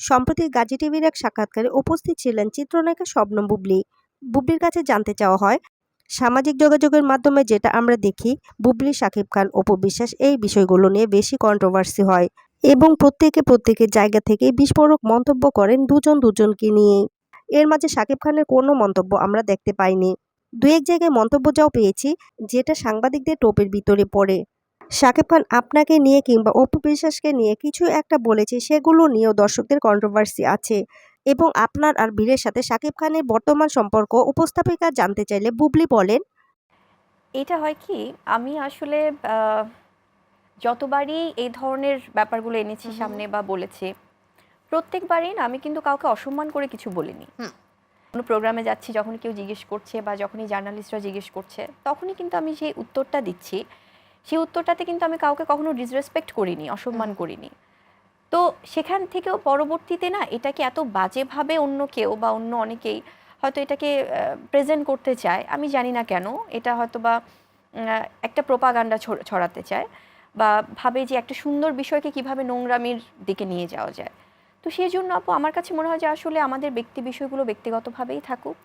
সম্প্রতি গাজী টিভির এক সাক্ষাৎকারে উপস্থিত ছিলেন চিত্রনায়িকা শবনম বুবলি। বুবলির কাছে জানতে চাওয়া হয়, সামাজিক যোগাযোগের মাধ্যমে যেটা আমরা দেখি, বুবলি, শাকিব খান, অপু বিশ্বাস এই বিষয়গুলো নিয়ে বেশি কন্ট্রোভার্সি হয় এবং প্রত্যেকে প্রত্যেকের জায়গা থেকে বিস্ফোরক মন্তব্য করেন দুজন দুজনকে নিয়েই এর মাঝে শাকিব খানের কোনো মন্তব্য আমরা দেখতে পাইনি। দু এক জায়গায় মন্তব্য যাও পেয়েছি, যেটা সাংবাদিকদের টোপের ভিতরে পড়ে। শাকিব খান আপনাকে নিয়ে কিংবা অপু বিশ্বাসকে নিয়ে কিছু একটা বলেছে সেগুলো নিয়েও দর্শকদের কন্ট্রোভার্সি আছে। এবং আপনার আর বীরের সাথে শাকিব খানের বর্তমান সম্পর্ক উপস্থাপিকা জানতে চাইলে বুবলি বলেন। এটা হয় কি আমি আসলে যতবারই এই ধরনের ব্যাপারগুলো এনেছি। সামনে বা বলেছি প্রত্যেকবারই না আমি কিন্তু কাউকে অসম্মান করে কিছু বলিনি। কোনো প্রোগ্রামে যাচ্ছি যখন কেউ জিজ্ঞেস করছে বা যখনই জার্নালিস্টরা জিজ্ঞেস করছে তখনই কিন্তু আমি সেই উত্তরটা দিচ্ছি। সেই উত্তরটাতে কিন্তু আমি কাউকে কখনো ডিসরেসপেক্ট করিনি অসম্মান করিনি। তো সেখান থেকেও পরবর্তীতে না এটাকে এত বাজেভাবে অন্য কেউ বা অন্য অনেকেই হয়তো এটাকে প্রেজেন্ট করতে চায় আমি জানি না কেন এটা হয়তো বা একটা প্রোপাগান্ডা ছড়াতে চায় বা ভাবে যে একটা সুন্দর বিষয়কে কীভাবে নোংরামির দিকে নিয়ে যাওয়া যায়। তো সেই জন্য আপু আমার কাছে মনে হয় যে আসলে আমাদের ব্যক্তি বিষয়গুলো ব্যক্তিগতভাবেই থাকুক।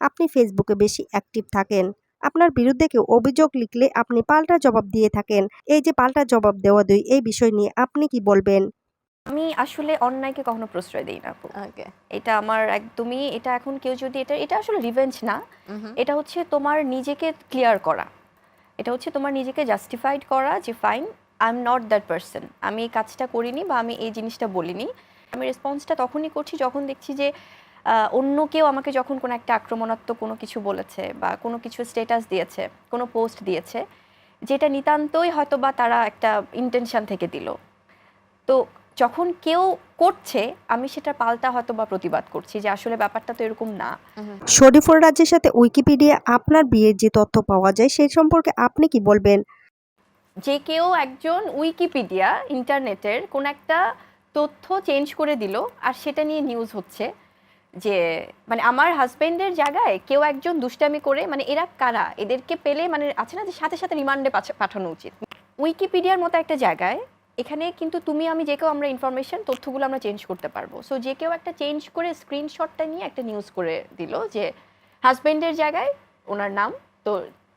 আপনি ফেসবুকে বেশি অ্যাক্টিভ থাকেন আপনার বিরুদ্ধে কেউ অভিযোগ লিখলে আপনি পাল্টা জবাব দিয়ে থাকেন। এই যে পাল্টা জবাব দেওয়া দুই এই বিষয় নিয়ে আপনি কি বলবেন? আমি আসলে অন্যায়কে কখনো প্রশ্রয় দিই না আপু। এটা আমার একদমই এটা এখন কেউ যদি এটা এটা আসলে রিভেঞ্জ না। এটা হচ্ছে তোমার নিজেকে ক্লিয়ার করা। এটা হচ্ছে তোমার নিজেকে জাস্টিফাইড করা যে fine I am not that person আমি এই কাজটা করিনি বা আমি এই জিনিসটা বলিনি। আমি রেসপন্সটা তখনই করছি যখন দেখছি যে অন্য কেউ আমাকে যখন কোনো একটা আক্রমণাত্মক কোনো কিছু বলেছে বা কোনো কিছু স্টেটাস দিয়েছে কোনো পোস্ট দিয়েছে যেটা নিতান্তই হয়তো বা তারা একটা ইন্টেনশন থেকে দিল। তো যখন কেউ করছে আমি সেটা পাল্টা হয়তো বা প্রতিবাদ করছি যে আসলে ব্যাপারটা তো এরকম না। শরীফুর রাজ্যের সাথে উইকিপিডিয়া আপনার বিয়ের যে তথ্য পাওয়া যায় সেই সম্পর্কে আপনি কি বলবেন? যে কেউ একজন উইকিপিডিয়া ইন্টারনেটের কোন একটা তথ্য চেঞ্জ করে দিল আর সেটা নিয়ে নিউজ হচ্ছে। যে মানে আমার হাজবেন্ডের জায়গায় কেউ একজন দুষ্টামি করে মানে এরা কারা? এদেরকে পেলে মানে আছে না যে, সাথে সাথে রিমান্ডে পাঠানো উচিত। উইকিপিডিয়ার মতো একটা জায়গায়, এখানে কিন্তু তুমি আমি যে কেউ আমরা ইনফরমেশন তথ্যগুলো আমরা চেঞ্জ করতে পারব। সো যে কেউ একটা চেঞ্জ করে স্ক্রিনশটটা নিয়ে একটা নিউজ করে দিল যে হাজবেন্ডের জায়গায় ওনার নাম, তো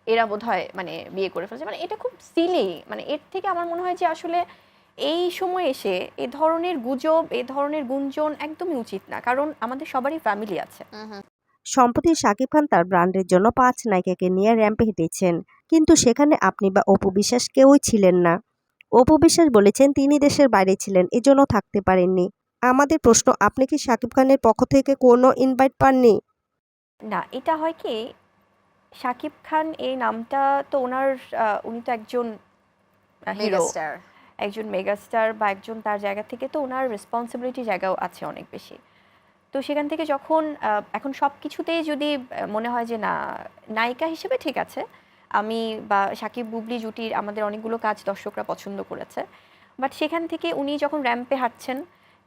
এরা বোধহয় মানে বিয়ে করে ফেলছে। মানে এটা খুব সিলি মানে এর থেকে আমার মনে হয় যে আসলে এই সময় এসে এ ধরনের গুজব এ ধরনের গুঞ্জন একদমই উচিত না। কারণ আমাদের সবারই ফ্যামিলি আছে। সম্প্রতি শাকিব খান তার ব্র্যান্ডের জন্য পাঁচ নায়িকাকে নিয়ে র্যাম্পে হেঁটেছেন। কিন্তু সেখানে আপনি বা অপু বিশ্বাস কেউই ছিলেন না। অপু বিশ্বাস বলেছেন তিনি দেশের বাইরে ছিলেন এজন্য থাকতে পারেননি। আমাদের প্রশ্ন আপনি কি শাকিব খানের পক্ষ থেকে কোনো ইনভাইট পাননি? না এটা হয় কি শাকিব খান এই নামটা তো ওনার উনি তো একজন হিরো একজন মেগাস্টার বা একজন তার জায়গা থেকে, তো ওনার রেসপন্সিবিলিটি জায়গাও আছে অনেক বেশি। তো সেখান থেকে যখন এখন সব কিছুতেই যদি মনে হয় যে না, নায়িকা হিসেবে ঠিক আছে, আমি বা সাকিব বুবলি জুটির আমাদের অনেকগুলো কাজ দর্শকরা পছন্দ করেছে বাট সেখান থেকে উনি যখন র্যাম্পে হাঁটছেন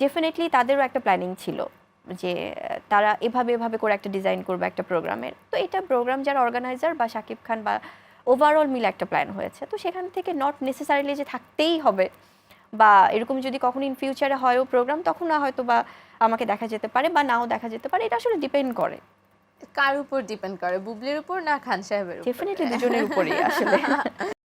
ডেফিনেটলি তাদেরও একটা প্ল্যানিং ছিল যে তারা এভাবে এভাবে করে একটা ডিজাইন করবে একটা প্রোগ্রামের তো এটা প্রোগ্রাম যারা অর্গানাইজার বা শাকিব খান বা ওভারঅল মিলে একটা প্ল্যান হয়েছে। তো সেখান থেকে নট নেসেসারিলি যে থাকতেই হবে বা এরকম যদি কখনো ইন ফিউচারে হয়ও প্রোগ্রাম তখন না হয়তো বা আমাকে দেখা যেতে পারে বা নাও দেখা যেতে পারে। এটা আসলে ডিপেন্ড করে। কার উপর ডিপেন্ড করে? বুবলির উপর না খান সাহেবের উপর? ডেফিনেটলি দুজনের উপরেই আসলে।